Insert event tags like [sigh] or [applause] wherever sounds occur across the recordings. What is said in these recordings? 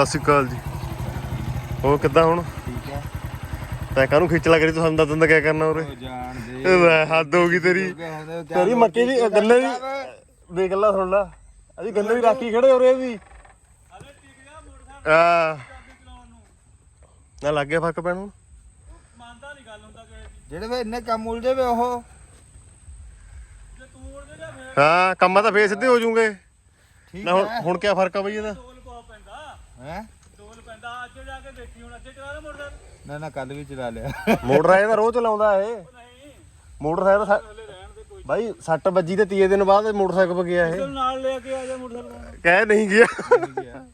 ਸਤਿ ਸ਼੍ਰੀ ਅਕਾਲ ਜੀ। ਉਹ ਕਿੱਦਾਂ ਹੁਣ? ਠੀਕ ਹੈ। ਤੈਂ ਕਾਹਨੂੰ ਖਿੱਚ ਲੱਗ ਰਹੀ ਤੂੰ ਸਾਨੂੰ ਦੱਸਣ ਦਾ ਕੀ ਕਰਨਾ ਉਰੇ। ਜਾਣ ਦੇ। ਲੈ, ਹੱਦ ਹੋ ਗਈ ਤੇਰੀ। ਤੇਰੀ ਮੱਕੀ ਦੀ ਗੰਨੇ ਦੀ ਦੇਖ ਲੈ ਸੁਣ ਲੈ। ਅਸੀਂ ਗੰਨੇ ਦੀ ਰਾਖੀ ਖੜੇ ਰਹੇ ਸੀ ਆ ਨਾ ਲੱਗ ਗਿਆ ਫ਼ਰਕ ਪੈਣ ਹੁਣ। ਜਿਹੜੇ ਵੇ ਇੰਨੇ ਕੰਮ ਉਲਝੇ ਵੇ ਉਹ। ਹਾਂ ਕੰਮਾਂ ਤਾਂ ਫੇਰ ਸਿੱਧੇ ਹੋ ਜੂਗੇ ਠੀਕ ਨਾ ਹੁਣ ਹੁਣ ਕੀ ਫ਼ਰਕ ਆ ਬਈ ਇਹਦਾ? ਹੈ? ਦੋਲ ਪੈਂਦਾ ਅੱਜ ਜਾ ਕੇ ਦੇਖੀ ਹੁਣ ਅੱਜੇ ਚਲਾ ਦੇ ਮੋਟਰ ਨਾ ਨਾ ਕੱਲ ਵੀ ਚਲਾ ਲਿਆ। ਮੋਟਰ ਆਏ ਤਾਂ ਰੋਜ਼ ਚਲਾਉਂਦਾ ਇਹ। ਨਹੀਂ। ਮੋਟਰਸਾਈਕਲ ਸਾ- ਹਲੇ ਰਹਿਣ ਦੇ ਕੋਈ। ਬਾਈ ਸੱਟ ਵੱਜੀ ਤੇ ਤੀਏ ਦਿਨ ਬਾਅਦ ਮੋਟਰਸਾਈਕਲ 'ਤੇ ਗਿਆ ਇਹ। ਚਲ ਨਾਲ ਲੈ ਕੇ ਆ ਜਾ ਮੋਟਰਸਾਈਕਲ ਕਹਿ ਨਹੀਂ ਗਿਆ। ਨਹੀਂ ਗਿਆ।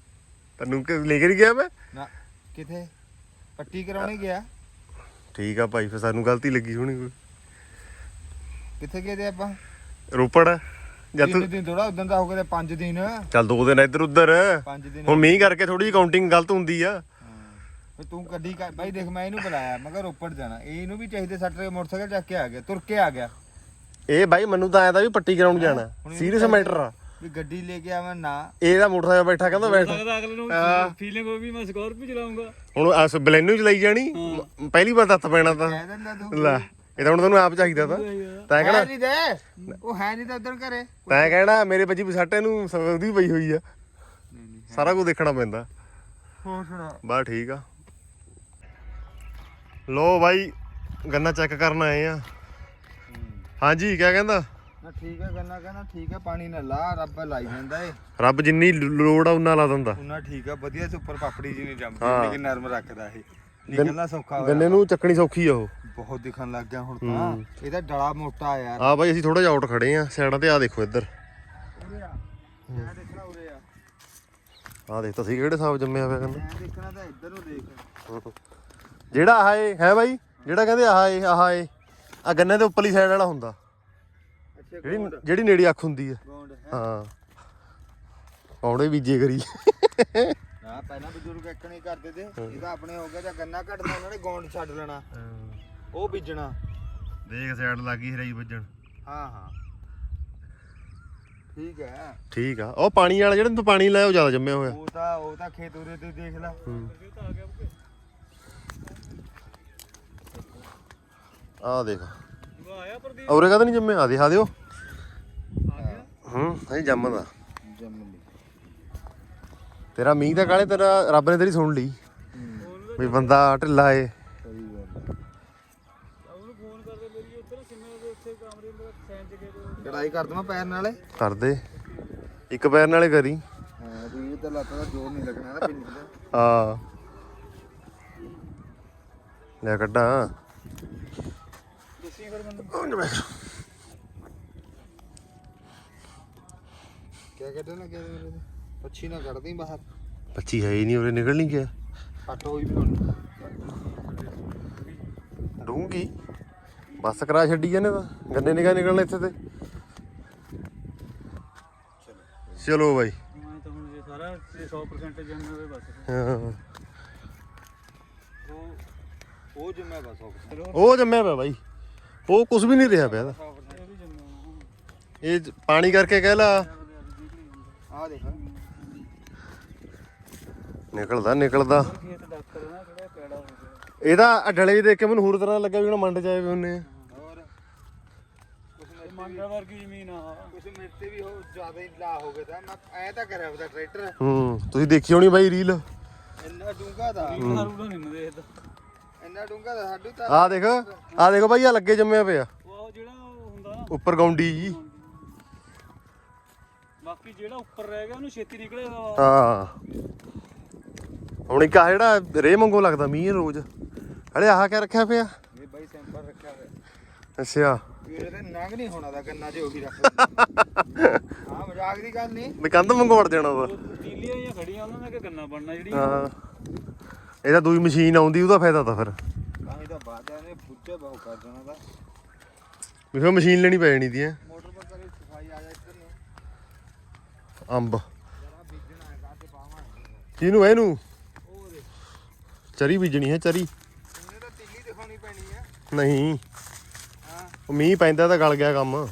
ਤੈਨੂੰ ਕਿ ਲੈ ਕੇ ਨਹੀਂ ਗਿਆ ਮੈਂ? ਨਾ ਕਿਥੇ? ਪੱਟੀ ਕਰਾਉਣੀ ਗਿਆ। ਠੀਕ ਆ ਭਾਈ ਫਿਰ ਸਾਨੂੰ ਗਲਤੀ ਲੱਗੀ ਹੋਣੀ ਕੋਈ। ਕਿੱਥੇ ਗਏ ਤੇ ਆਪਾਂ? ਰੋਪੜ। ਜਦ ਤਿੰਨ ਤੂੰ ਦਿਨ ਥੋੜਾ ਉਦੋਂ ਦਾ ਹੋ ਗਏ 5 ਦਿਨ। ਚੱਲ ਦੋ ਦਿਨ ਇੱਧਰ ਉੱਧਰ। 5 ਦਿਨ ਹੁਣ ਮੀਂਹ ਕਰਕੇ ਥੋੜੀ ਜਿਹੀ ਕਾਊਂਟਿੰਗ ਗਲਤ ਹੁੰਦੀ ਆ। ਫੇ ਤੂੰ ਗੱਡੀ ਕਰ ਬਾਈ ਦੇਖ ਮੈਂ ਇਹਨੂੰ ਬੁਲਾਇਆ ਮੈਂ ਕਿਹਾ ਰੋਪੜ ਜਾਣਾ। ਇਹਨੂੰ ਵੀ ਚਾਹੀਦੇ ਸੱਟ ਕੇ ਮੋਟਰਸਾਈਕਲ ਚੱਕ ਕੇ ਆ ਗਿਆ ਤੁਰ ਕੇ ਆ ਗਿਆ। ਇਹ ਬਾਈ ਮੈਨੂੰ ਤਾਂ ਆਇਆ ਤਾਂ ਵੀ ਪੱਟੀ ਕਰਾਉਣ ਜਾਣਾ ਸੀਰੀਅਸ ਮੈਟਰ ਆ। ਵੀ ਗੱਡੀ ਲੈ ਕੇ ਆਵਾਂ ਨਾ। ਇਹਦਾ ਮੋਟਰਸਾਈਕਲ ਬੈਠਾ ਕਹਿੰਦਾ ਬੈਠ। ਲੱਗਦਾ ਅਗਲੇ ਨੂੰ ਹਾਂ। ਫੀਲਿੰਗ ਹੋ ਵੀ ਮੈਂ ਸਕਾਰਪੀਓ ਚਲਾਉਂਗਾ ਹੁਣ ਅਸ ਬਲੈਨੂ ਚਲਾਈ ਜਾਣੀ? ਮ- ਪਹਿਲੀ ਵਾਰ ਦੱਤ ਪੈਣਾ ਤਾਂ। ਕਹਿ ਦਿੰਦਾ ਤੂੰ ਲੈ। ਇਹ ਤਾਂ ਹੁਣ ਤੈਨੂੰ ਆਪ ਚਾਹੀਦਾ ਤਾਂ ਤੈਂ ਹੈ ਕਹਿਣਾ ਨਹੀਂ ਦੇ ਉਹ ਹੈ ਨਹੀਂ ਤਾਂ ਉਧਰ ਘਰੇ। ਤੈਂ ਕਹਿਣਾ ਮੇਰੇ ਬੱਜੀ ਬਸਾਟੇ ਨੂੰ ਉਹਦੀ ਪਈ ਹੋਈ ਆ। ਸਾਰਾ ਕੁਝ ਦੇਖਣਾ ਪੈਂਦਾ। ਹੋਰ ਸੁਣਾ। ਠੀਕ ਆ। ਲੋ ਬਾਈ ਗੰਨਾ ਚੈੱਕ ਕਰਨ ਆਏ ਆ। ਹਾਂਜੀ ਕਿਆ ਕਹਿੰਦਾ? ਨਾ ਠੀਕ ਹੈ ਗੰਨਾ ਕਹਿੰਦਾ ਠੀਕ ਹੈ ਪਾਣੀ ਨਾ ਲਾ ਰੱਬ ਲਾਈ ਜਾਂਦਾ ਏ। ਰੱਬ ਜਿੰਨੀ ਲੋੜ ਆ ਉਨਾ ਲਾ ਦਿੰਦਾ। ਉਹਨਾਂ ਠੀਕ ਆ ਵਧੀਆ ਸੇ ਉੱਪਰ ਪਾਪੜੀ ਜੀ ਨਹੀਂ ਜੰਮਦੀ। ਲੇਕਿਨ ਨਰਮ ਰੱਖਦਾ ਇਹ। ਨਿਕਲਣਾ ਸੌਖਾ ਹੋਇਆ ਗੰਨੇ ਨੂੰ ਚੱਕਣੀ ਸੌਖੀ ਆ ਉਹ। ਬਹੁਤ ਦਿਖਣ ਲੱਗ ਗਿਆ ਹੁਣ ਤਾਂ। ਇਹਦਾ ਡਲਾ ਮੋਟਾ ਆ ਯਾਰ। ਆ ਬਾਈ ਅਸੀਂ ਥੋੜਾ ਜਿਹਾ ਆਊਟ ਖੜੇ ਆ। ਸਾਈਡਾਂ ਤੇ ਆ ਦੇਖੋ ਇੱਧਰ। ਉਰੇ ਆ। ਮੈਂ ਦੇਖਣਾ ਉਰੇ ਆ। ਆ ਦੇਖ ਤਾਂ ਸੀ ਕਿਹੜੇ ਹਿਸਾਬ ਜੰਮਿਆ ਹੋਇਆ ਗੰਨਾ ਮੈਂ ਦੇਖਣਾ ਤਾਂ ਇੱਧਰ ਨੂੰ ਦੇਖ। ਜਿਹੜਾ ਆਹ ਏ ਹੈ ਬਾਈ? ਜਿਹੜਾ ਕਹਿੰਦੇ ਆਹ ਏ ਆਹ ਏ ਆ ਗੰਨੇ ਦੇ ਉੱਪਰਲੀ ਸਾਈਡ ਵਾਲਾ ਹੁੰਦਾ। ਜਿਹੜੀ ਜਿਹੜੀ ਨੇੜੀ ਅੱਖ ਹੁੰਦੀ ਆ। ਹਾਂ। ਪੌੜੇ ਬੀਜੇ ਕਰੀ। ਨਾ ਪਹਿਲਾਂ ਬਜ਼ੁਰਗ ਇੱਕ ਨਹੀਂ ਕਰਦੇ ਤੇ ਇਹਦਾ ਆਪਣੇ ਹੋ ਗਿਆ ਜਾਂ ਗੰਨਾ ਘਟਣਾ ਉਹਨਾਂ ਨੇ ਗੌਂਡ ਛੱਡ ਲੈਣਾ। ਉਹ ਬੀਜਣਾ। ਦੇਖ ਸਾਈਡ ਲੱਗੀ ਹਰਾਈ ਵੱਜਣ ਹਾਂ ਹਾਂ। ਠੀਕ ਹੈ। ਠੀਕ ਆ। ਉਹ ਪਾਣੀ ਵਾਲਾ ਜਿਹੜਾ ਤੂੰ ਪਾਣੀ ਲਾਇਆ ਉਹ ਜ਼ਿਆਦਾ ਜੰਮਿਆ ਹੋਇਆ। ਉਹ ਤਾਂ ਉਹ ਤਾਂ ਖੇਤ ਉਰੇ ਤੇ ਦੇਖ ਲੈ। ਆ ਦੇਖ। ਉਹ ਆਇਆ ਪ੍ਰਦੀਪ। ਔਰੇ ਕਾ ਨਹੀਂ ਜੰਮਿਆ? ਆ ਦੇ ਆ ਦਿਓ। ਆ ਗਿਆ। ਹੂੰ ਇਹ ਜੰਮਦਾ। ਜੰਮ ਲਈ। ਤੇਰਾ ਮੀਂਹ ਦਾ ਕਾਲੇ ਤੇਰਾ ਰੱਬ ਨੇ ਤੇਰੀ ਸੁਣ ਲਈ। ਵੀ ਬੰਦਾ ਢਿੱਲਾ ਏ। ਲੜਾਈ ਕਰ ਦਵਾਂ ਪੈਰ ਨਾਲੇ। ਕਰਦੇ ਇੱਕ ਪੈਰ ਨਾਲੇ ਕਰੀ। ਹਾਂ ਰੀੜ ਤੇ ਲੱਤ ਦਾ ਜੋਰ ਨਹੀਂ ਲੱਗਣਾ ਨਾ ਪਿੰਡ ਦਾ। ਲੈ ਕੱਢਾਂ। ਦੱਸੀ ਫਿਰ ਮੈਨੂੰ ਕਿਆ ਕੱਢੇ ਨਾ? ਕਿਆ ਪੱਛੀ ਨਾ ਕੱਢਦੀ ਬਾਹਰ। ਬੱਚੀ ਹੈ ਹੀ ਨਹੀਂ ਉਰੇ ਨਿਕਲ ਨਹੀਂ ਗਿਆ। ਫੱਟ ਹੋਈ ਵੀ ਹੁਣ ਡੂੰਗੀ ਬੱਸ ਕਰਾ ਛੱਡੀ ਜਾਂਦੇ ਤਾਂ। ਗੰਨੇ ਨਿਕਾ ਨਿਕਲਣਾ ਇੱਥੇ ਤੇ। ਚਲੋ ਬਾਈ। ਮੈਂ ਤਾਂ ਹੁਣ ਜੇ ਸਾਰਾ ਇਹ 100% ਜੰਮੇ ਹੋਏ ਬਸ ਹਾਂ। ਉਹ ਉਹ ਜਿੰਮਾ ਬਸ ਉਹ ਜੰਮਿਆ ਪਿਆ ਬਾਈ। ਉਹ ਕੁਝ ਵੀ ਨਹੀਂ ਰਿਹਾ ਪਿਆ ਇਹਦਾ। ਇਹ ਪਾਣੀ ਕਰਕੇ ਕਹਿ ਲਾ। ਆ ਦੇਖ। ਨਿਕਲਦਾ ਨਿਕਲਦਾ। ਖੇਤ ਡਾਕਟਰ ਨਾ ਥੋੜਾ ਪੈੜਾ ਹੋ ਗਿਆ ਇਹਦਾ ਜਿਹੇ ਦੇਖ ਕੇ ਮੈਨੂੰ ਹੋਰ ਤਰ੍ਹਾਂ ਲੱਗਾ ਵੀ ਹੁਣ ਮੰਡ ਆਏ ਵੇ ਹੁੰਨੇ ਆ ਹੋਰ? ਕੁਛ ਇਹ ਮੇਰੇ ਮੰਗਾ ਵਰਗੀ ਜ਼ਮੀਨ ਆ। ਕੁਛ ਮੇਰੇ ਤੇ ਵੀ ਹੋ ਜ਼ਿਆਦਾ ਹੀ ਲਾ ਹੋ ਗਿਆ ਤਾਂ। ਮੈਂ ਐ ਤਾਂ ਕਰਿਆ ਉਹਦਾ ਟਰੈਕਟਰ। ਹੂੰ ਤੁਸੀਂ ਦੇਖੀ ਹੋਣੀ ਬਾਈ ਰੀਲ? ਇੰਨਾ ਡੂੰਗਾ ਦਾ ਇਹ ਰੂੜਾ ਨਹੀਂ ਮੈਂ ਦੇਖਦਾ। ਇੰਨਾ ਡੂੰਗਾ ਦਾ ਸਾਡੂ ਤਾਂ। ਆ ਦੇਖ ਆ ਦੇਖੋ ਬਾਈ ਆ ਲੱਗੇ ਜੰਮਿਆ ਪਿਆ। ਉਹ ਜਿਹੜਾ ਹੁੰਦਾ ਨਾ। ਉੱਪਰ ਗੌਂਡੀ ਜੀ। ਬਾਕੀ ਜਿਹੜਾ ਉੱਪਰ ਰਹਿ ਗਿਆ ਉਹਨੂੰ ਛੇਤੀ ਨਿਕਲੇਗਾ। ਹਾਂ। ਹੁਣ ਇੱਕ ਆ ਜਿਹੜਾ ਰੇ ਮੰਗੋ ਲੱਗਦਾ ਮੀਂਹ ਰੋਜ਼। ਹਲੇ ਆਹ ਕਿਆ ਰੱਖਿਆ ਪਿਆ? ਇਹ ਬਾਈ ਸੈਂਪਲ ਰੱਖਿਆ ਹੋਇਆ। ਅੱਛਾ। ਵੀਰੇ ਤੇ ਨੰਗ ਨਹੀਂ ਹੋਣਾ ਦਾ ਗੰਨਾ ਜੇ ਉਹੀ ਰੱਖ [laughs] ਹਾਂ ਮਜ਼ਾਕ ਦੀ ਗੱਲ ਨਹੀਂ। ਵੀ ਕੰਧ ਮੰਗੋ ਵੜ ਜਾਣਾ ਉਹਦਾ ਟੀਲੀਆਂ ਜਾਂ ਖੜੀਆਂ ਉਹਨਾਂ ਨੇ ਕਿ ਗੰਨਾ ਬਣਨਾ ਜਿਹੜੀ ਹਾਂ। ਇਹਦਾ ਦੂਈ ਮਸ਼ੀਨ ਆਉਂਦੀ ਉਹਦਾ ਫਾਇਦਾ ਤਾਂ ਫਿਰ। ਤਾਂ ਹੀ ਤਾਂ ਬਾਦਿਆਂ ਨੇ ਪੁੱਛੇ ਬਹੁ ਕਰ ਦੇਣਾ ਦਾ। ਵੀ ਫਿਰ ਮਸ਼ੀਨ ਲੈਣੀ ਪੈ ਜਾਣੀ ਦੀ ਐ। ਮੋਟਰ ਪਰ ਕਰੇ ਸਫ਼ਾਈ ਆ ਜਾ ਇੱਧਰ ਨੂੰ। ਅੰਬ। ਹੈ ਕਿਹਨੂੰ ਇਹਨੂੰ? ਚਰੀ ਬੀਜਣੀ ਹੈ ਚਰੀ। ਉਹਨੇ ਤਾਂ ਤਿੱਲੀ ਦਿਖਾਉਣੀ ਪੈਣੀ ਹੈ। ਨਹੀਂ। ਹਾਂ ਉਹ ਮੀਂਹ ਪੈਂਦਾ ਤਾਂ ਗਲ ਗਿਆ ਕੰਮ।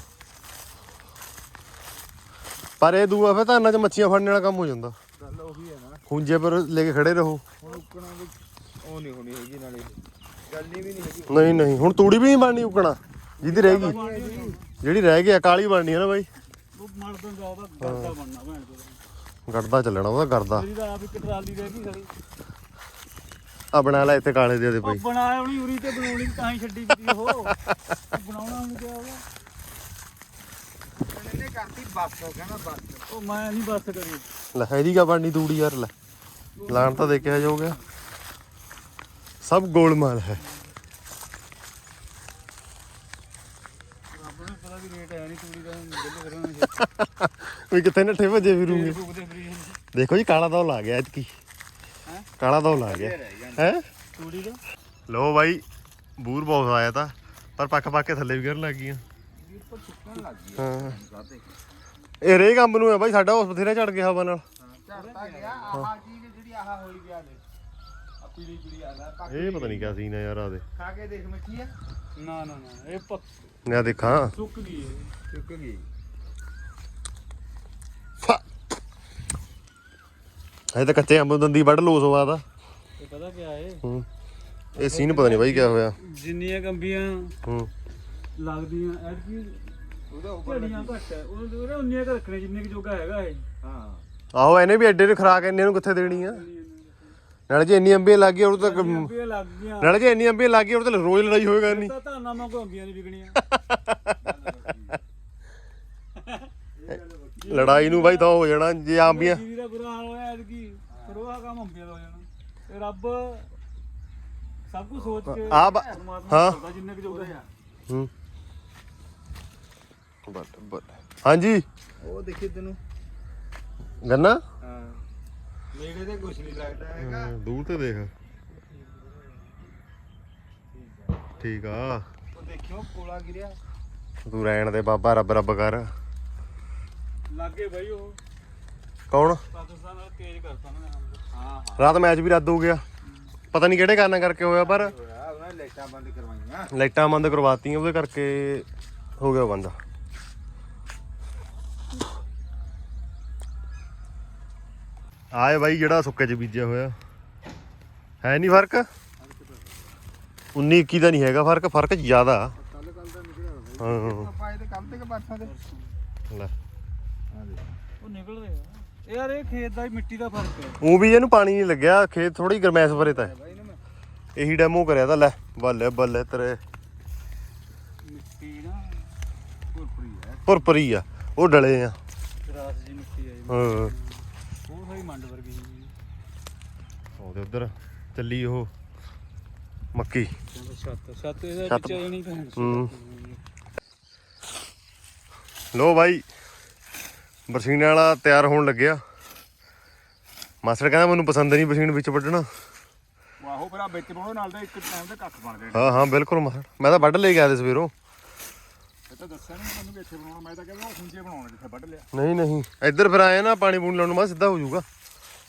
ਪਰ ਇਹ ਦੂਆ ਫਿਰ ਧਾਨਾਂ 'ਚ ਮੱਛੀਆਂ ਫੜਨ ਵਾਲਾ ਕੰਮ ਹੋ ਜਾਂਦਾ। ਗੱਲ ਉਹੀ ਹੈ ਨਾ। ਖੁੰਝੇ ਪਰ ਲੈ ਕੇ ਖੜੇ ਰਹੋ। ਹੁਣ ਉੱਕਣਾ ਵੀ ਉਹ ਨਹੀਂ ਹੋਣੀ ਹੈਗੀ ਨਾਲੇ। ਗੱਲੀ ਵੀ ਨਹੀਂ ਹੈਗੀ। ਨਹੀਂ ਨਹੀਂ। ਹੁਣ ਤੂੜੀ ਵੀ ਨਹੀਂ ਬਣਨੀ ਉਕਣਾ। ਜਿਹਦੀ ਰਹਿ ਗਈ। ਜਿਹੜੀ ਰਹਿ ਗਈ ਆ ਕਾਲੀ ਬਣਨੀ ਹੈ ਨਾ ਬਾਈ। ਉਹ ਮੜ ਦਿੰਦਾ ਉਹਦਾ ਗਰਦਾ ਬਣਨਾ ਭੈਣ ਚੋਦ। ਗੜਦਾ ਚੱਲਣਾ ਉਹਦਾ ਗੜਦਾ ਮੇਰੀ ਤਾਂ ਆਪ ਇੱਕ ਟਰਾਲੀ ਰਹਿ ਗਈ ਸਾਰੀ ਆ ਬਣਾ ਲੈ ਇੱਥੇ ਕਾਲੇ ਦੇ ਦੇ ਉਹ ਬਾਈ ਬਣਾਇਆ ਉਹਨੀ ਉਰੀ ਤੇ ਬਣਾਉਣੀ ਤਾਂ ਹੀ ਛੱਡੀ [laughs] ਵੀ ਉਹ। ਉਹ ਬਣਾਉਣਾ ਉਹਨੂੰ ਕਿਹਾ ਉਹਦਾ? ਇਹਨੇ ਕਰਤੀ ਬੱਸ ਕਹਿੰਦਾ ਬੱਸ। ਉਹ ਮੈਂ ਨਹੀਂ ਬੱਸ ਕਰੀ। ਲੈ ਇਹਦੀ ਕਾ ਬਣਨੀ ਤੂੜੀ ਯਾਰ ਲੈ। ਲਾਣ ਤਾਂ ਦੇਖਿਆ ਜੋ ਗਿਆ ਸਭ ਗੋਲਮਾਲ ਹੈ। ਰੱਬ ਨੂੰ ਪਤਾ ਵੀ ਰੇਟ ਹੈ ਨਹੀਂ ਤੂੜੀ ਦਾ ਬਿੱਲ ਕਰਾਉਣਾ [laughs] ਵੀ ਕਿੱਥੇ ਨੱਠੇ ਭੱਜੇ ਫਿਰੂਗੇ। ਫਰੀ ਦੇਖੋ ਜੀ ਕਾਲਾ ਦੌਲ ਆ ਗਿਆ ਐਤਕੀ। ਹੈਂ? ਕਾਲਾ ਦੌਲ ਆ ਗਿਆ। ਹੈ? ਤੂੜੀ ਦਾ ਲੋ ਬਾਈ ਬੂਰ ਬਹੁਤ ਆਇਆ ਤਾਂ ਪਰ ਪੱਕ ਪੱਕ ਕੇ ਥੱਲੇ ਵੀ ਗਿਰਨ ਲੱਗ ਗਈਆਂ। ਇਹ ਹਾਂ ਰੇ ਕੰਮ ਨੂੰ ਹੈ ਬਾਈ ਸਾਡਾ ਉਸ ਬਥੇਰਾ ਝੜ ਗਿਆ ਹਵਾ ਨਾਲ। ਝੜਦਾ ਗਿਆ ਆਹ ਚੀਜ਼ ਜਿਹੜੀ ਆਹ ਹੋਈ ਗਿਆ ਦੇ ਆ ਪੀਲੀ ਪੀਲੀ ਆ ਲੈ ਪੱਕ ਇਹ ਪਤਾ ਨਹੀਂ ਕਿਆ ਸੀਨ ਹੈ ਯਾਰ ਆਦੇ ਖਾ ਕੇ ਦੇਖ ਮਿੱਠੀ ਆ? ਨਾ ਨਾ ਨਾ ਇਹ ਪੱਕ ਮੈਂ ਦੇਖਾਂ। ਸੁੱਕ ਗਈ ਚੁੱਕ ਗਈ। ਇਹ ਤਾਂ ਕੱਚੇ ਅੰਬ ਦੰਦੀ ਵੱਢ ਲੋ ਸਵਾਦ ਆ। ਇਹ ਪਤਾ ਕੀ ਹੈ ਹੂੰ। ਇਹ ਸੀਨ ਪਤਾ ਨਹੀਂ ਬਾਈ ਕਿਆ ਹੋਇਆ। ਜਿੰਨੀਆਂ ਕੰਬੀਆਂ ਹੂੰ। ਲੱਗਦੀਆਂ ਐਤਕੀ ਉਹਦਾ ਉੱਪਰ ਝੜੀਆਂ ਘੱਟ ਹੈ ਉਹਦੇ ਉਨੀਆਂ ਕੁ ਰੱਖਣੇ ਜਿੰਨੇ ਕਿ ਜੋਗਾ ਹੈਗਾ ਇਹ। ਹਾਂ। ਆਹੋ ਇਹਨੇ ਵੀ ਐਡੇ ਨੇ ਖਰਾਕ ਇੰਨੇ ਨੂੰ ਕਿੱਥੇ ਦੇਣੀ ਆ? ਨਾਲੇ ਜੇ ਇੰਨੀ ਅੰਬੀਆਂ ਲੱਗ ਗਈ ਉਹ ਤਾਂ ਲੱਗ ਗਈਆਂ। ਨਾਲੇ ਜੇ ਇੰਨੀ ਅੰਬੀਆਂ ਲੱਗ ਗਈ ਉਹ ਤਾਂ ਰੋਜ਼ ਲੜਾਈ ਹੋਏਗਾ ਨਹੀਂ ਤਾਂ ਧਾਨਾ ਕੋ ਅੰਬੀਆਂ ਨਹੀਂ ਵਿਕਣੀਆਂ। [laughs] ਲੜਾਈ ਨੂੰ ਬਾਈ ਤਾਂ ਹੋ ਜਾਣਾ ਜੇ ਅੰਬੀਆਂ ਜੀਰੀ ਦਾ ਬੁਰਾ ਹਾਲ ਹੋਇਆ ਐਤਕੀ ਫਿਰ ਉਹ ਆਹ ਕੰਮ ਅੰਬੀਆਂ ਦਾ ਹੋ ਜਾਣਾ। ਤੇ ਰੱਬ ਸਭ ਕੁਝ ਸੋਚ ਕੇ ਆ ਬ- ਪਰਮਾਤਮਾ ਹਾਂ। ਕਰਦਾ ਜਿੰਨੇ ਕਿ ਜੋਗਾ ਹੈ ਹੂੰ। But but. ਹਾਂਜੀ। ਉਹ ਦੇਖੀ ਤੈਨੂੰ। ਗੰਨਾ? ਹਾਂ। ਨੇੜੇ ਤੇ ਕੁਝ ਨਹੀਂ ਲੱਗਦਾ ਹੈਗਾ। ਦੂਰ ਤੇ ਦੇਖ। ਠੀਕ ਆ। ਉਹ ਦੇਖਿਓ ਕੋਲਾ ਗਿਰਿਆ। ਤੂੰ ਰਹਿਣ ਦੇ ਬਾਬਾ ਰੱਬ ਰੱਬ ਕਰ। ਲੱਗੇ ਬਈ ਉਹ। ਕੌਣ? ਪਾਕਿਸਤਾਨ ਨਾਲ ਤੇਜ਼ ਕਰਤਾ ਨਾ ਹਾਂ ਹਾਂ। ਰਾਤ ਮੈਚ ਵੀ ਰੱਦ ਹੋ ਗਿਆ। ਪਤਾ ਨਹੀਂ ਕਿਹੜੇ ਕਾਰਨਾਂ ਕਰਕੇ ਹੋਇਆ ਪਰ ਉਹਨਾਂ ਨੇ ਲਾਈਟਾਂ ਬੰਦ ਕਰਵਾਈਆਂ। ਲਾਈਟਾਂ ਬੰਦ ਕਰਵਾਤੀਆਂ ਉਹਦੇ ਕਰਕੇ ਹੋ ਗਿਆ ਬੰਦ। ਆਏ ਬਾਈ ਜਿਹੜਾ ਸੁੱਕੇ ਚ ਬੀਜਿਆ ਹੋਇਆ। ਹੈ ਨਹੀਂ ਫ਼ਰਕ? 19 21 ਦਾ ਨਹੀਂ ਹੈਗਾ ਫ਼ਰਕ ਫ਼ਰਕ ਜ਼ਿਆਦਾ। ਕੱਲ ਕੱਲ ਦਾ ਨਿਕਲਿਆ ਹਾਂ ਆਪਾਂ ਇਹਦੇ ਕੱਲ ਤੇ ਕਿ ਪਰਸੋਂ ਦੇ? ਲੈ। ਉਹ ਨਿਕਲ ਰਿਹਾ ਯਾਰ ਇਹ ਖੇਤ ਦਾ ਹੀ ਮਿੱਟੀ ਦਾ ਫ਼ਰਕ ਹੈ। ਉਹ ਵੀ ਇਹਨੂੰ ਪਾਣੀ ਨਹੀਂ ਲੱਗਿਆ ਖੇਤ ਥੋੜੀ ਗਰਮੈਸ਼ ਭਰੇ ਤਾਂ ਹੈ। ਬਾਈ ਨੇ ਮੈਂ ਇਹੀ ਡੈਮੋ ਕਰਿਆ ਤਾਂ ਲੈ ਬੱਲੇ ਬੱਲੇ ਤੇਰੇ। ਮਿੱਟੀ ਨਾ ਭੁਰਪੁਰੀ ਹੈ ਭੁਰਪਰੀ ਆ ਉਹ ਡਲੇ ਆ। ਰਾਸ ਜੀ ਮਿੱਟੀ ਹੈ ਜੀ। ਹਾਂ। ਉਹ ਸਾਰੀ ਮੰਡ ਵਰਗੀ ਜੀ। ਉਹਦੇ ਉਧਰ ਚੱਲੀ ਉਹ ਮੱਕੀ। ਛੱਤ ਛੱਤ ਇਹਦੇ ਛੱਤ। ਵਿੱਚ ਨਹੀਂ ਭੈਣ। ਹੂੰ। ਲੋ ਬਾਈ ਬਰਸੀਨੇ ਵਾਲਾ ਤਿਆਰ ਹੋਣ ਲੱਗਿਆ। ਮਾਸਟਰ ਕਹਿੰਦਾ ਮੈਨੂੰ ਪਸੰਦ ਨਹੀਂ ਬਰਸੀਨ ਵਿੱਚ ਵੱਢਣਾ। ਆਹੋ ਫਿਰ ਆ ਵਿੱਚ ਪਾਉਣੋ ਨਾਲ ਦਾ ਇੱਕ ਟਾਈਮ ਦੇ ਕੱਖ ਬਣਦੇ ਹਾਂ ਹਾਂ ਬਿਲਕੁਲ ਮਾਸਟਰ। ਮੈਂ ਤਾਂ ਵੱਢ ਲੈ ਗਿਆ ਤੇ ਸਵੇਰੋਂ। ਇਹ ਤਾਂ ਦੱਸਿਆ ਨਹੀਂ ਮੈਨੂੰ ਵੀ ਇੱਥੇ ਬਣਾਉਣਾ। ਮੈਂ ਤਾਂ ਕਹਿੰਦਾ ਉਹ ਖੁੰਝੇ ਬਣਾਉਣਾ ਜਿੱਥੇ ਵੱਢ ਲਿਆ। ਨਹੀਂ ਨਹੀਂ। ਇੱਧਰ ਫਿਰ ਆਏ ਨਾ ਪਾਣੀ ਪੂਣੀ ਲਾਉਣ ਨੂੰ ਮੈਂ ਸਿੱਧਾ ਹੋ ਜਾਊਗਾ।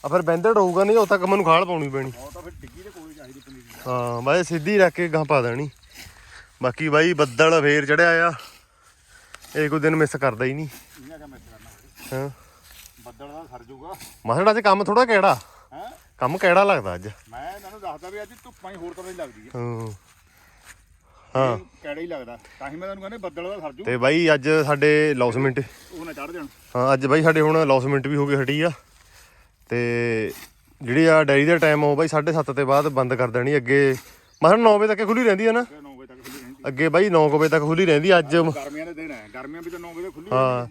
ਆ ਫਿਰ ਬੈਂਦੜ ਹੋਊਗਾ ਨਹੀਂ ਉਦੋਂ ਤੱਕ ਮੈਨੂੰ ਖਾਲ ਪਾਉਣੀ ਪੈਣੀ। ਉਹ ਤਾਂ ਫਿਰ ਡਿੱਗੀ ਦੇ ਕੋਲ ਹੀ ਚਾਹੀਦੀ ਪਨੀਰੀ ਹਾਂ ਬਾਈ ਸਿੱਧੀ ਰੱਖ ਕੇ ਗਾਂ ਪਾ ਦੇਣੀ। ਬਾਕੀ ਬਾਈ ਬੱਦਲ ਫੇਰ ਚੜਿਆ ਆ। ਇਹ ਕੋਈ ਦਿਨ ਮਿਸ ਕਰਦਾ ਹੀ ਨਹੀਂ। ਇਹਨਾਂ ਦਾ ਮੈਸ ਕਰਨਾ ਹਾਂ। ਬੱਦਲ ਦਾ ਸਰ ਜਾਊਗਾ ਮਾਸੜ ਅੱਜ ਕੰਮ ਥੋੜਾ ਕਿਹੜਾ? ਹੈ? ਕੰਮ ਕਿਹੜਾ ਲੱਗਦਾ ਅੱਜ? ਮੈਂ ਤੁਹਾਨੂੰ ਦੱਸਦਾ ਵੀ ਅੱਜ ਧੁੱਪਾਂ ਹੀ ਹੋਰ ਤਰ੍ਹਾਂ ਦੀ ਲੱਗਦੀ ਹੈ। ਹਾਂ। ਹਾਂ। ਕਿਹੜਾ ਹੀ ਲੱਗਦਾ। ਤਾਂ ਹੀ ਮੈਂ ਤੁਹਾਨੂੰ ਕਹਿੰਦਾ ਬੱਦਲ ਦਾ ਸਰ ਜੂ। ਤੇ ਬਾਈ ਅੱਜ ਸਾਡੇ ਲੌਸਮੈਂਟ ਉਹ ਨਾ ਚੜ ਜਾਣ। ਹਾਂ ਅੱਜ ਬਾਈ ਸਾਡੇ ਹੁਣ ਲੌਸਮੈਂਟ ਵੀ ਹੋ ਗਈ ਹਟੀ ਆ। ਤੇ ਜਿਹੜੀ ਆ ਡੈਰੀ ਦਾ ਟਾਈਮ ਉਹ ਬਾਈ 7:30 ਤੇ ਬਾਅਦ ਬੰਦ ਕਰ ਦੇਣੀ ਅੱਗੇ। ਮਸਲ 9 ਵਜੇ ਤੱਕ ਖੁੱਲੀ ਰਹਿੰਦੀ ਹੈ ਨਾ? ਫਿਰ 9 ਵਜੇ ਤੱਕ ਖੁੱਲੀ ਰਹਿੰਦੀ। ਅੱਗੇ ਬਾਈ 9 ਵਜੇ ਤੱਕ ਖੁੱਲੀ ਰਹਿੰਦੀ ਅੱਜ। ਗਰਮੀਆਂ ਦੇ ਦਿਨ ਹੈ। ਗਰਮੀਆਂ ਵਿੱਚ 9 ਵਜੇ ਖੁੱਲੀ ਹਾਂ।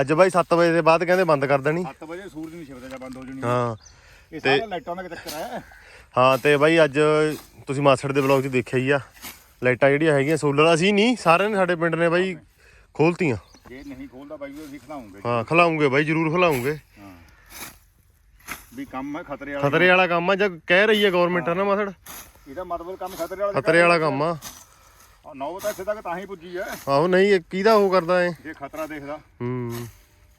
ਅੱਜ ਬਾਈ 7 ਵਜੇ ਦੇ ਬਾਅਦ ਕਹਿੰਦੇ ਬੰਦ ਕਰ ਦੇਣੀ। 7 ਵਜੇ ਸੂਰਜ ਨਹੀਂ ਛਿਪਦਾ ਜਾਂ ਬੰਦ ਹੋ ਜਣੀ। ਹਾਂ ਇਹ ਸਾਰਾ ਲਾਈਟਾਂ ਦਾ ਚੱਕਰ ਹੈ? ਹਾਂ ਤੇ ਬਾਈ ਅੱਜ ਤੁਸੀਂ ਮਾਸੜ ਦੇ ਵਲੌਗ 'ਚ ਦੇਖਿਆ ਹੀ ਆ। ਲਾਈਟਾਂ ਜਿਹੜੀਆਂ ਹੈਗੀਆਂ ਸੋਲਰ ਅਸੀਂ ਨਹੀਂ ਸਾਰਿਆਂ ਨੇ ਸਾਡੇ ਪਿੰਡ ਨੇ ਬਾਈ ਖੋਲਤੀਆਂ। ਜੇ ਨਹੀਂ ਖੋਲਦਾ ਬਾਈ ਉਹ ਅਸੀਂ ਖਲਾਉਂਗੇ। ਹਾਂ ਖਲਾਉਂਗੇ ਬਾਈ ਜਰੂਰ ਖਲਾਉਂਗੇ। ਹਾਂ। ਵੀ ਕੰਮ ਹੈ ਖਤਰੇ ਵਾਲਾ। ਖਤਰੇ ਵਾਲਾ ਕੰਮ ਆ ਜਦ ਕਹਿ ਰਹੀ ਹੈ ਗਵਰਨਮੈਂਟ ਨਾ ਮਾਸੜ। ਇਹਦਾ ਮਤਲਬ ਕੰਮ ਖਤਰੇ ਵਾਲਾ ਖਤਰੇ ਵਾਲਾ ਕੰਮ ਆ। 9 ਵਜੇ ਇੱਥੇ ਤੱਕ ਤਾਂ ਹੀ ਪੁੱਜੀ ਹੈ ਆਹੋ ਨਹੀਂ ਇਹ ਕਿਹਦਾ ਉਹ ਕਰਦਾ ਏ ਜੇ ਖਤਰਾ ਦੇਖਦਾ। ਹੂੰ।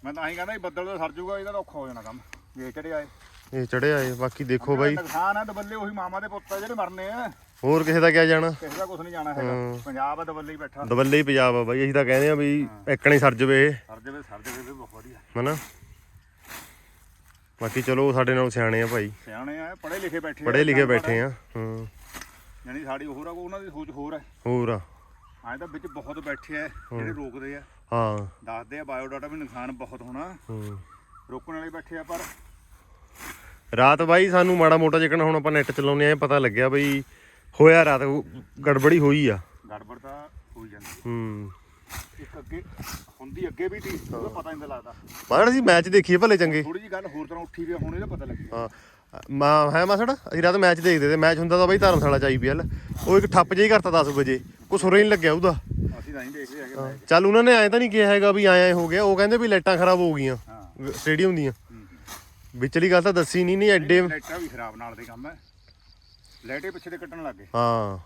ਮੈਂ ਤਾਂ ਹੀ ਕਹਿੰਦਾ ਇਹ ਬੱਦਲ ਦਾ ਸਰ ਜਾਊਗਾ ਇਹਦਾ ਤਾਂ ਔਖਾ ਹੋ ਜਾਣਾ ਕੰਮ। ਜੇ ਚੜਿਆ ਏ ਇਹ ਚੜਿਆ ਏ ਬਾਕੀ ਦੇਖੋ ਬਾਈ। ਨੁਕਸਾਨ ਹੈ ਦਬੱਲੇ ਉਹੀ ਮਾਮਾ ਦੇ ਪੁੱਤ ਆ ਜਿਹੜੇ ਮਰਨੇ ਆ ਹੋਰ ਕਿਸੇ ਦਾ ਕਿਆ ਜਾਣਾ? ਕਿਸੇ ਦਾ ਕੁਝ ਨਹੀਂ ਜਾਣਾ ਹੈਗਾ। ਪੰਜਾਬ ਆ ਦਬੱਲੇ ਹੀ ਬੈਠਾ। ਦਬੱਲੇ ਹੀ ਪੰਜਾਬ ਆ ਬਾਈ ਅਸੀਂ ਤਾਂ ਕਹਿੰਦੇ ਆ ਵੀ ਇੱਕਣੇ ਸਰ ਜਵੇ ਇਹ, ਸਰ ਜਵੇ ਸਰ ਜਵੇ ਬਹੁਤ ਵਧੀਆ। ਹਨਾ? ਬਾਕੀ ਚਲੋ ਸਾਡੇ ਨਾਲ ਸਿਆਣੇ ਆ ਭਾਈ। ਸਿਆਣੇ ਆ ਪੜ੍ਹੇ ਲਿਖੇ ਬੈਠੇ ਪੜ੍ਹੇ ਲਿਖੇ ਬੈਠੇ ਆ। ਹਾਂ। ਯਾਨੀ ਸਾਡੀ ਹੋਰ ਆ ਉਹਨਾਂ ਦੀ ਸੋਚ ਹੋਰ ਹੈ ਹੋਰ ਆ। ਐਂ ਤਾਂ ਵਿੱਚ ਬਹੁਤ ਬੈਠੇ ਆ ਜਿਹੜੇ ਰੋਕਦੇ ਆ। ਹਾਂ। ਦੱਸਦੇ ਆ ਬਾਇਓਡਾਟਾ ਵੀ ਨੁਕਸਾਨ ਬਹੁਤ ਹੋਣਾ। ਹੂੰ। ਰੋਕਣ ਵਾਲੇ ਬੈਠੇ ਆ ਪਰ ਰਾਤ ਬਾਈ ਸਾਨੂੰ ਮਾੜਾ ਮੋਟਾ ਜਿਕਣ ਹੁਣ ਆਪਾਂ ਨੈਟ ਚਲਾਉਂਦੇ ਆ ਪਤਾ ਲੱਗਿਆ ਬਈ ਹੋਇਆ ਰਾਤ ਗੜਬੜੀ ਹੋਈ ਆ। ਗੜਬੜ ਤਾਂ ਹੋ ਹੀ ਜਾਂਦੀ ਹੂੰ। ਇੱਕ ਅੱਗੇ ਹੁੰਦੀ ਅੱਗੇ ਵੀ ਸੀ ਉਹਦਾ ਪਤਾ ਨਹੀਂ ਲੱਗਦਾ। ਮਾੜਾ ਸੀ ਮੈਚ ਦੇਖੀਏ ਭਲੇ ਚੰਗੇ। ਥੋੜੀ ਜੀ ਗੱਲ ਹੋਰ ਤਰ੍ਹਾਂ ਉੱਠੀ ਵੀ ਹੁਣ ਇਹਦਾ ਪਤਾ ਲੱਗੀ ਹਾਂ। ਮਾ ਹੈ ਮਾਸੜ? ਅਸੀਂ ਰਾਤ ਮੈਚ ਦੇਖਦੇ ਤੇ ਮੈਚ ਹੁੰਦਾ ਤਾਂ ਬਈ ਧਰਮਸ਼ਾਲਾ ਚ ਆਈਪੀਐਲ ਉਹ ਇੱਕ ਠੱਪ ਜਿਹਾ ਕਰਤਾ 10 ਵਜੇ। ਕੁਛ ਸੁਰੇ ਨਹੀਂ ਲੱਗਿਆ ਉਹਦਾ। ਅਸੀਂ ਤਾਂ ਨਹੀਂ ਦੇਖਦੇ ਹੈਗੇ ਚੱਲ ਉਹਨਾਂ ਨੇ ਐਂ ਤਾਂ ਨਹੀਂ ਕਿਹਾ ਹੈਗਾ ਵੀ ਆਇਆ ਹੋ ਗਿਆ। ਉਹ ਕਹਿੰਦੇ ਵੀ ਲਾਈਟਾਂ ਖਰਾਬ ਹੋ ਗਈਆਂ। ਸਟੇਡੀਅਮ ਦੀਆਂ। ਵਿਚਲੀ ਗੱਲ ਤਾਂ ਦੱਸੀ ਨਹੀਂ ਨਹੀਂ ਐਡੇ ਲਾਈਟਾਂ ਵੀ ਖਰਾਬ ਨਾਲ ਦੇ ਕੰਮ ਹੈ। ਲਾਈਟੇ ਪਿੱਛੇ ਤੇ ਕੱਟਣ ਲੱਗੇ ਹਾਂ।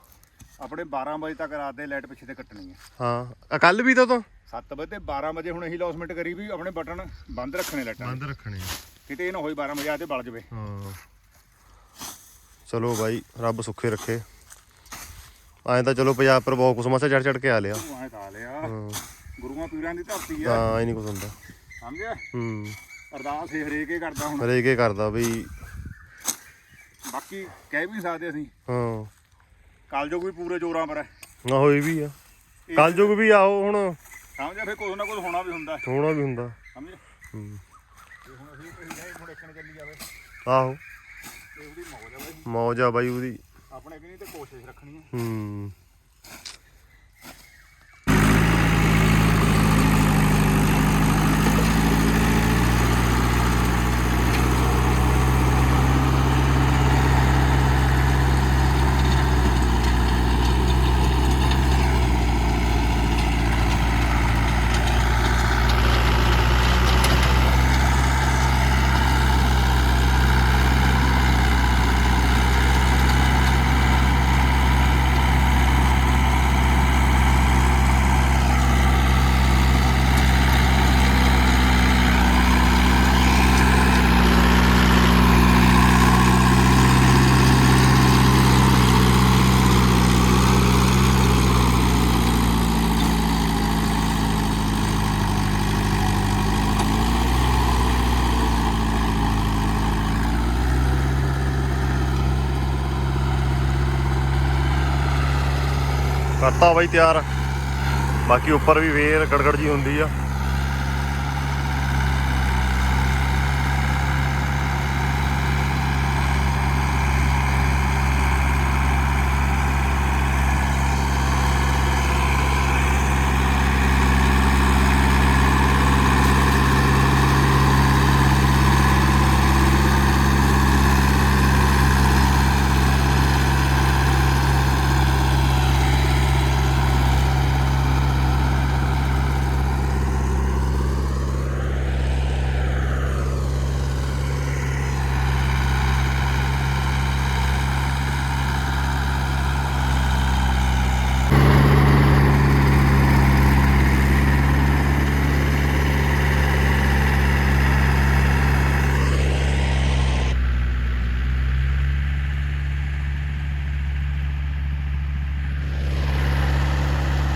ਆਪਣੇ 12 ਵਜੇ ਤੱਕ ਰਾਤ ਦੇ ਲਾਈਟ ਪਿੱਛੇ ਤੇ ਕੱਟਣੀ ਹੈ। ਹਾਂ। ਕੱਲ ਵੀ ਤਾਂ ਤੋਂ 7 ਵਜੇ ਤੇ 12 ਵਜੇ ਹੁਣ ਇਹੀ ਲੌਸਮੈਂਟ ਕਰੀ ਵੀ ਆਪਣੇ ਬਟਨ ਬੰਦ ਰੱਖਣੇ ਲਾਈਟਾਂ ਦੇ। ਰੱਖਣੇ ਕਿਤੇ ਇਹ ਨਾ ਹੋਈ 12 ਵਜੇ ਆ ਤੇ ਬਲ ਜਵੇ। ਹਾਂ। ਚਲੋ ਬਾਈ ਰੱਬ ਸੁੱਖੇ ਰੱਖੇ। ਐਂ ਤਾਂ ਚਲੋ ਪੰਜਾਬ ਪਰ ਬਹੁਤ ਕੁਛ ਮਸਾ ਚੜ ਚੜ ਕੇ ਆ ਲਿਆ। ਤੂੰ ਐ ਤਾਂ ਲਿਆ। ਹਾਂ। ਗੁਰੂਆਂ ਪੀਰਾਂ ਦੀ ਧਰਤੀ ਆ। ਹਾਂ ਐ ਨਹੀਂ ਕੁਛ ਹੁੰਦਾ। ਸਮਝਿਆ? ਹੂੰ। ਅਰਦਾਸ ਇਹ ਹਰੇਕ ਹੀ ਕਰਦਾ ਹੁਣ। ਹਰੇਕ ਕਰਦਾ ਬਈ ਬਾਕੀ ਕਹਿ ਵੀ ਨੀ ਸਕਦੇ ਅਸੀਂ। ਹਾਂ। ਕਾਲਜੋਗ ਵੀ ਪੂਰੇ ਜੋਰਾਂ ਪਰ ਹੈ। ਨਾ ਹੋਈ ਵੀ ਆ। ਕੱਲ ਜੁਗ ਵੀ ਆਓ ਹੁਣ। ਸਮਝਿਆ ਫੇ ਕੁਝ ਨਾ ਕੁਝ ਹੋਣਾ ਵੀ ਹੁੰਦਾ। ਹੋਣਾ ਵੀ ਹੁੰਦਾ। ਸਮਝਿਆ ਹੂੰ। ਤੇ ਹੁਣ ਅਸੀਂ ਕਹੀ ਜਾਏ ਹੁਣ ਇੱਕਣ ਚੱਲੀ ਜਾਵੇ। ਆਹੋ। ਤੇ ਉਹਦੀ ਮੌਜ ਆ ਬਾਈ। ਮੌਜ ਆ ਬਾਈ ਉਹਦੀ। ਆਪਣੇ ਕਿ ਨਹੀਂ ਤੇ ਕੋਸ਼ਿਸ਼ ਰੱਖਣੀ ਹੈ ਹੂੰ। ਕਰਤਾ ਬਾਈ ਤਿਆਰ। ਬਾਕੀ ਉੱਪਰ ਵੀ ਫੇਰ ਗੜਗੜ ਜੀ ਹੁੰਦੀ ਆ।